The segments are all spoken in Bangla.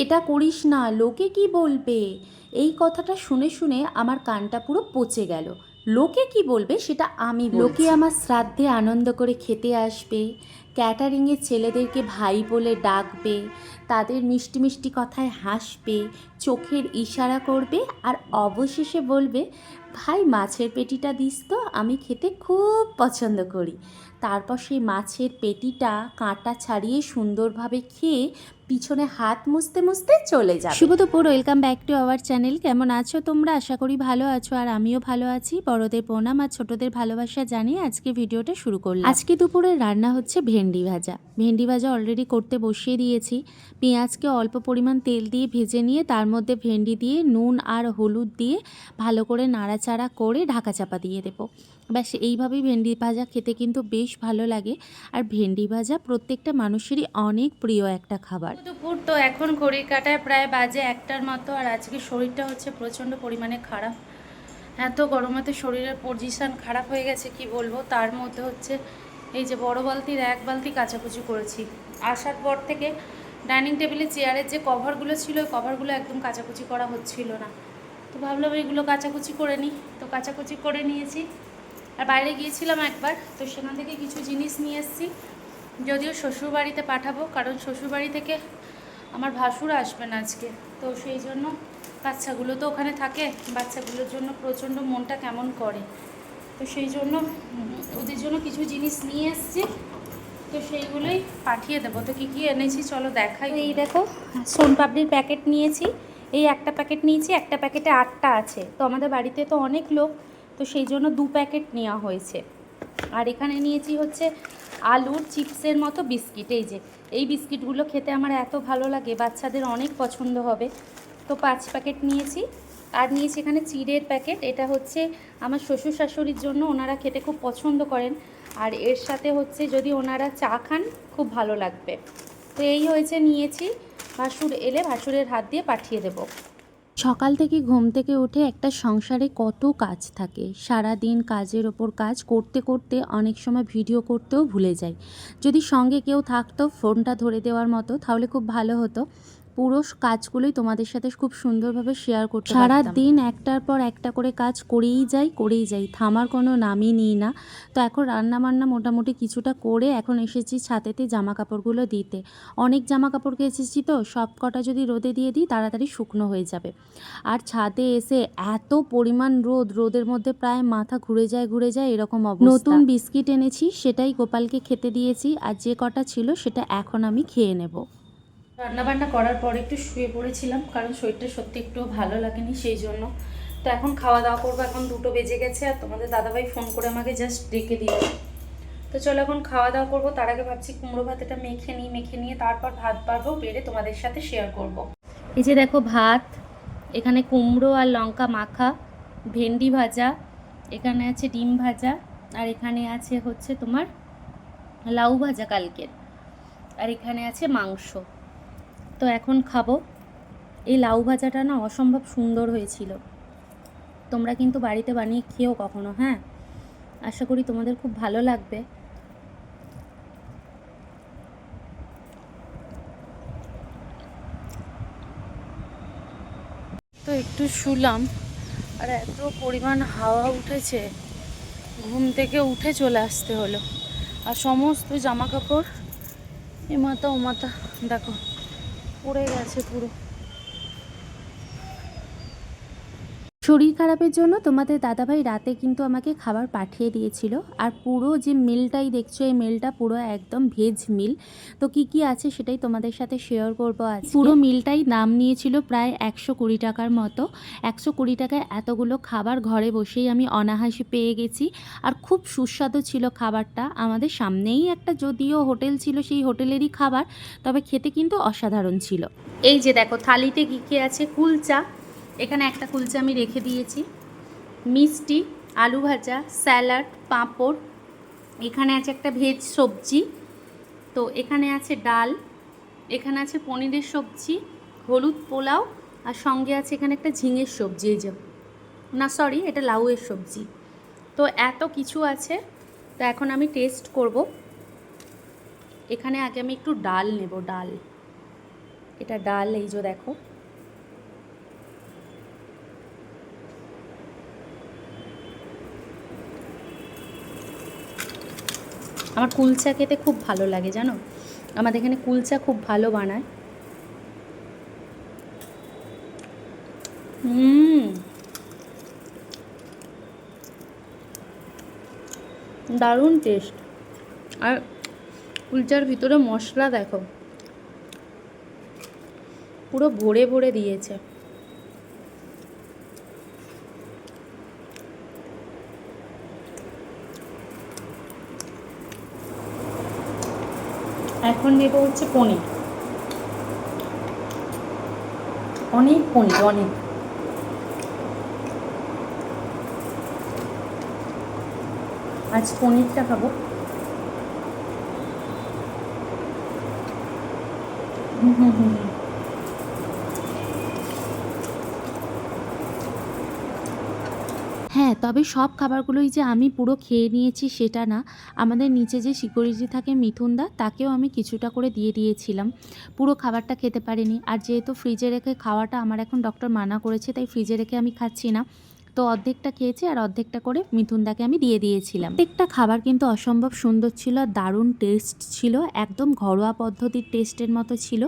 এটা করিস না, লোকে কি বলবে? এই কথাটা শুনে শুনে আমার কানটা পুরো পচে গেল। লোকে কি বলবে সেটা আমি লোকে আমার শ্রাদ্ধে আনন্দ করে খেতে আসবে ক্যাটারিংয়ের ছেলেদেরকে ভাই বলে ডাকবে, তাদের মিষ্টি মিষ্টি কথায় হাসবে, চোখের ইশারা করবে আর অবশেষে বলবে, ভাই, মাছের পেটিটা দিস তো, আমি খেতে খুব পছন্দ করি। তারপর সেই মাছের পেটিটা কাঁটা ছাড়িয়ে সুন্দরভাবে খেয়ে পিছনে হাত মুছতে মুছতে চলে যাবে। শুভ দুপুর welcome back to our channel কেমন আছো তোমরা? আশা করি ভালো আছো আর আমিও ভালো আছি। বড়দের প্রণাম আর ছোটদের ভালোবাসা জানিয়ে আজকে ভিডিওটা শুরু করলাম। আজকে দুপুরে রান্না হচ্ছে ভেন্ডি ভাজা। ভেন্ডি ভাজা অলরেডি করতে বসিয়ে দিয়েছি। পেঁয়াজকে অল্প পরিমাণ তেল দিয়ে ভেজে নিয়ে তার মধ্যে ভেন্ডি দিয়ে, নুন আর হলুদ দিয়ে ভালো করে নাড়াচাড়া করে ঢাকা চাপা দিয়ে দেবো। ব্যাস, এইভাবেই ভেন্ডি ভাজা খেতে কিন্তু বেশ ভালো লাগে। আর ভেন্ডি ভাজা প্রত্যেকটা মানুষেরই অনেক প্রিয় একটা খাবার। দুপুর তো এখন ঘড়ির কাটায় প্রায় বাজে একটার মতো, আর আজকে শরীরটা হচ্ছে প্রচণ্ড পরিমাণে খারাপ। এত গরমেতে শরীরের পজিশান খারাপ হয়ে গেছে, কি বলব? তার মধ্যে হচ্ছে এই যে বড় বালতির এক বালতি কাচাকুচি করেছি। আসার পর থেকে ডাইনিং টেবিলে চেয়ারের যে কভারগুলো ছিল, ওই কভারগুলো একদম কাচাকুচি করা হচ্ছিল না। তো ভাবলাম এইগুলো কাচাকুচি করে নিই। তো কাচাকুচি করে নিয়েছি। আর বাইরে গিয়েছিলাম একবার, তো সেখান থেকে কিছু জিনিস নিয়ে এসেছি। যদিও শ্বশুরবাড়িতে পাঠাবো, কারণ শ্বশুরবাড়ি থেকে আমার ভাসুর আসবেন আজকে। তো সেই জন্য বাচ্চাগুলো তো ওখানে থাকে, বাচ্চাগুলোর জন্য প্রচণ্ড মনটা কেমন করে। তো সেই জন্য, ওদের জন্য কিছু জিনিস নিয়ে এসেছি, তো সেইগুলোই পাঠিয়ে দেবো। তো কী কী এনেছি চলো দেখাই। এই দেখো, সোন পাপড়ির প্যাকেট নিয়েছি। এই একটা প্যাকেট নিয়েছি, একটা প্যাকেটে আটটা আছে। তো আমাদের বাড়িতে তো অনেক লোক তো সেই জন্য দু প্যাকেট নেওয়া হয়েছে। আর এখানে নিয়েছি হচ্ছে আলুর চিপসের মতো বিস্কিট। এই যে, এই বিস্কিটগুলো খেতে আমার এত ভালো লাগে, বাচ্চাদের অনেক পছন্দ হবে। তো পাঁচ প্যাকেট নিয়েছি। আর নিয়েছি এখানে চিড়ের প্যাকেট। এটা হচ্ছে আমার শ্বশুর শাশুড়ির জন্য, ওনারা খেতে খুব পছন্দ করেন। আর এর সাথে হচ্ছে যদি ওনারা চা খান, খুব ভালো লাগবে। তো এই হয়েছে, নিয়েছি। ভাসুর এলে ভাসুরের হাত দিয়ে পাঠিয়ে দেবো। সকাল থেকে ঘুম থেকে উঠে একটা সংসারে কত কাজ থাকে। সারা দিন কাজের ওপর কাজ করতে করতে অনেক সময় ভিডিও করতেও ভুলে যায় যদি সঙ্গে কেউ থাকতো, ফোনটা ধরে দেওয়ার মতো, তাহলে খুব ভালো হতো। পুরো কাজগুলোই তোমাদের সাথে খুব সুন্দরভাবে শেয়ার করতে সারা দিন একটার পর একটা করে কাজ করেই যাই করেই যাই। থামার কোনো নামই নিই না। তো এখন রান্না বান্না মোটামুটি কিছুটা করে এখন এসেছি ছাতেতে জামা কাপড়গুলো দিতে। অনেক জামা কাপড় কেচেছি তো সব কটা যদি রোদে দিয়ে দিই তাড়াতাড়ি শুকনো হয়ে যাবে। আর ছাদে এসে এত পরিমাণ রোদ রোদের মধ্যে প্রায় মাথা ঘুরে যায় ঘুরে যায় এরকম অবস্থা। নতুন বিস্কিট এনেছি সেটাই গোপালকে খেতে দিয়েছি। আর যে কটা ছিল সেটা এখন আমি খেয়ে নেব। রান্নাবান্না করার পর একটু শুয়ে পড়েছিলাম, কারণ শরীরটা সত্যি একটু ভালো লাগেনি সেই জন্য। তো এখন খাওয়া দাওয়া করব, এখন দুটো বেজে গেছে আর তোমাদের দাদাভাই ফোন করে আমাকে জাস্ট ডেকে দিল। তো চলো এখন খাওয়া দাওয়া করব, তার আগে ভাবছি কুমড়ো ভাতেটা মেখে নিই, মেখে নিয়ে তারপর ভাত পারব বেড়ে তোমাদের সাথে শেয়ার করব। এই যে দেখো ভাত, এখানে কুমড়ো আর লঙ্কা মাখা, ভেন্ডি ভাজা, এখানে আছে ডিম ভাজা, আর এখানে আছে হচ্ছে তোমার লাউ ভাজা কালকের, আর এখানে আছে মাংস। তো এখন খাব। এই লাউ ভাজাটা না অসম্ভব সুন্দর হয়েছিল। তোমরা কিন্তু বাড়িতে বানিয়ে খেয়েও কখনো হ্যাঁ? আশা করি তোমাদের খুব ভালো লাগবে। তো একটু শুলাম। আর এত পরিমাণ হাওয়া উঠেছে। ঘুম থেকে উঠে চলে আসতে হলো। আর সমস্ত জামা কাপড় এ মাথা ও মাথা দেখো। পড়ে গেছে পুরো। শরীর খারাপের জন্য তোমাদের দাদাভাই রাতে কিন্তু আমাকে খাবার পাঠিয়ে দিয়েছিল। আর পুরো যে মিলটাই দেখছ, এই মিলটা পুরো একদম ভেজ মিল তো কি কি আছে সেটাই তোমাদের সাথে শেয়ার করব আজ পুরো মিলটাই দাম নিয়েছিল প্রায় একশো কুড়ি টাকার মতো। একশো কুড়ি টাকায় এতগুলো খাবার ঘরে বসেই আমি অনাহাসি পেয়ে গেছি। আর খুব সুস্বাদু ছিল খাবারটা। আমাদের সামনেই একটা যদিও হোটেল ছিল, সেই হোটেলেরই খাবার, তবে খেতে কিন্তু অসাধারণ ছিল। এই যে দেখো, থালিতে কী কী আছে? কুলচা এখানে একটা কুলচা আমি রেখে দিয়েছি। মিষ্টি, আলু ভাজা, স্যালাড, পাঁপড়। এখানে আছে একটা ভেজ সবজি। তো এখানে আছে ডাল, এখানে আছে পনিরের সবজি, হলুদ পোলাও, আর সঙ্গে আছে এখানে একটা ঝিঙের সবজি, এই যে, না সরি এটা লাউয়ের সবজি। তো এত কিছু আছে, তো এখন আমি টেস্ট করব। এখানে আগে আমি একটু ডাল নেব, ডাল। এটা ডাল, এই যে দেখো। আমার কুলচা খেতে খুব ভালো লাগে, জানো? আমাদের এখানে কুলচা খুব ভালো বানায়। হুম। দারুণ টেস্ট আর কুলচার ভিতরে মশলা দেখো। পুরো ভরে ভরে দিয়েছে। এখন নেব হচ্ছে পনির। অনেক পনির অনেক। আজ পনিরটা খাব। হুম হুম হুম হুম। হ্যাঁ তবে সব খাবারগুলোই যে আমি পুরো খেয়ে নিয়েছি সেটা না। আমাদের নিচে যে সিকিউরিটি থাকে মিথুনদা, তাকেও আমি কিছুটা করে দিয়ে দিয়েছিলাম। পুরো খাবারটা খেতে পারিনি। আর যেহেতু ফ্রিজে রেখে খাওয়াটা আমার এখন ডক্টর মানা করেছে, তাই ফ্রিজে রেখে আমি খাচ্ছি না। তো অর্ধেকটা খেয়েছি আর অর্ধেকটা করে মিথুনদাকে আমি দিয়ে দিয়েছিলাম। প্রত্যেকটা খাবার কিন্তু অসম্ভব সুন্দর ছিল, দারুণ টেস্ট ছিল, একদম ঘরোয়া পদ্ধতির টেস্টের মতো ছিল।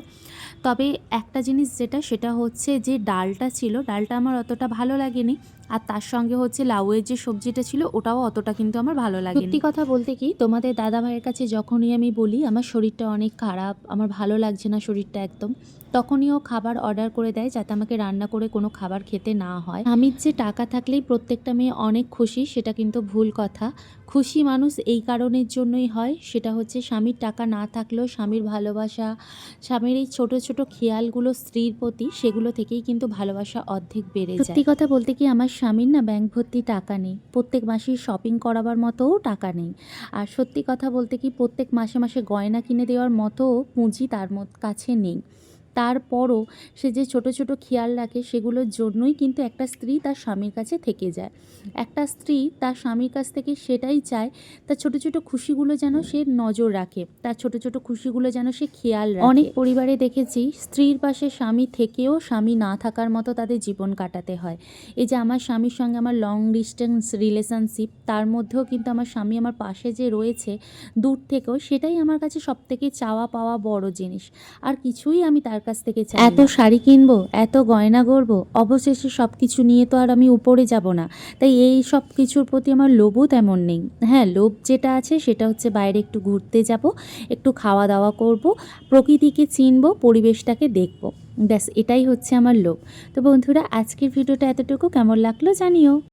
তবে একটা জিনিস যেটা, সেটা হচ্ছে যে ডালটা ছিল, ডালটা আমার অতটা ভালো লাগেনি আর তার সঙ্গে হচ্ছে লাউয়ের যে সবজিটা ছিল, ওটাও অতটা কিন্তু আমার ভালো লাগে সত্যি কথা বলতে কি, তোমাদের দাদা ভাইয়ের কাছে যখনই আমি বলি, আমার শরীরটা অনেক খারাপ, আমার ভালো লাগছে না শরীরটা একদম। তখনই ও খাবার অর্ডার করে দেয় যাতে আমাকে রান্না করে কোনো খাবার খেতে না হয়। স্বামীর যে টাকা থাকলেই প্রত্যেকটা মেয়ে অনেক খুশি, সেটা কিন্তু ভুল কথা। খুশি মানুষ এই কারণের জন্যই হয়, সেটা হচ্ছে স্বামীর টাকা না থাকলেও স্বামীর ভালোবাসা, স্বামীর এই ছোট ছোট খেয়ালগুলো স্ত্রীর প্রতি, সেগুলো থেকেই কিন্তু ভালোবাসা অর্ধেক বেড়ে যায়। সত্যি কথা বলতে কি আমার স্বামীর না ব্যাংক ভর্তি টাকা নেই। প্রত্যেক মাসে শপিং করাবার মতোও টাকা নেই। আর সত্যি কথা বলতে কি, প্রত্যেক মাসে মাসে গয়না কিনে দেওয়ার মতো পুঁজি তার কাছে নেই। তারপরও সে যে ছোট ছোট খেয়াল রাখে সেগুলোর জন্যই কিন্তু একটা স্ত্রী তার স্বামীর কাছে থেকে যায়। একটা স্ত্রী তার স্বামীর কাছ থেকে সেটাই চায়, তার ছোট ছোট খুশিগুলো যেন সে নজর রাখে, তার ছোট ছোট খুশিগুলো যেন সে খেয়াল রাখে। অনেক পরিবারে দেখেছি স্ত্রীর পাশে স্বামী থেকেও স্বামী না থাকার মতো তাদের জীবন কাটাতে হয়। এই যে আমার স্বামীর সঙ্গে আমার লং ডিস্টেন্স রিলেশনশিপ তার মধ্যেও কিন্তু আমার স্বামী আমার পাশে যে রয়েছে, দূর থেকেও সেটাই আমার কাছে সব থেকে চাওয়া পাওয়া বড় জিনিস। আর কিছুই আমি তার কাছ থেকে চাই এত শাড়ি কিনবো এত গয়না করব অবশেষে সব কিছু নিয়ে তো আর আমি উপরে যাব না। তাই এই সব কিছুর প্রতি আমার লোভও তেমন নেই। হ্যাঁ লোভ যেটা আছে সেটা হচ্ছে বাইরে একটু ঘুরতে যাব একটু খাওয়া দাওয়া করব প্রকৃতিকে চিনবো পরিবেশটাকে দেখব। ব্যাস এটাই হচ্ছে আমার লোভ। তো বন্ধুরা আজকের ভিডিওটা এতটুকু। কেমন লাগল জানিও।